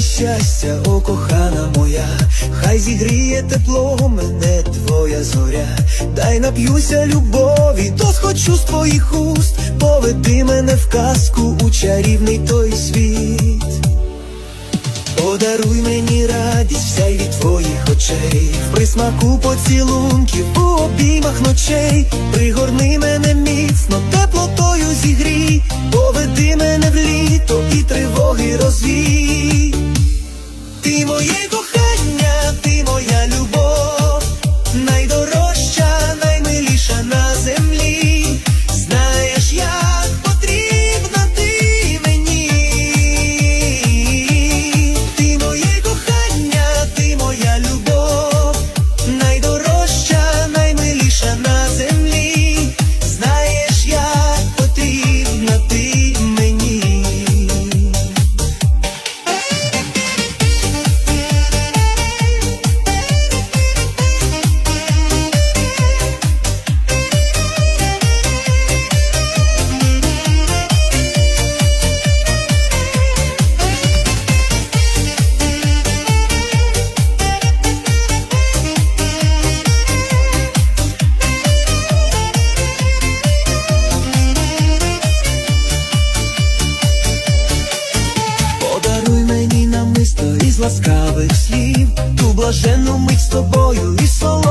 щастя, о кохана моя, хай зігріє тепло мене твоя зоря, дай нап'юся любові, то схочу з твоїх уст, поведи мене в казку у чарівний той світ. Подаруй мені радість вся від твоїх очей, в присмаку поцілунків у обіймах ночей, пригорни мене міцно, теплотою зігрій, поведи мене в літо і тривоги розвій. Ласкавих слів, ту блаженну мить з тобою і солодких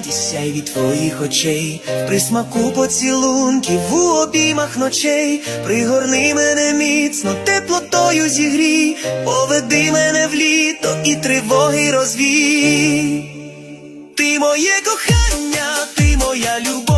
радість, сяй від твоїх очей, при смаку поцілунків у обіймах ночей, пригорни мене міцно, теплотою зігрій, поведи мене в літо і тривоги розвій. Ти моє кохання, ти моя любов.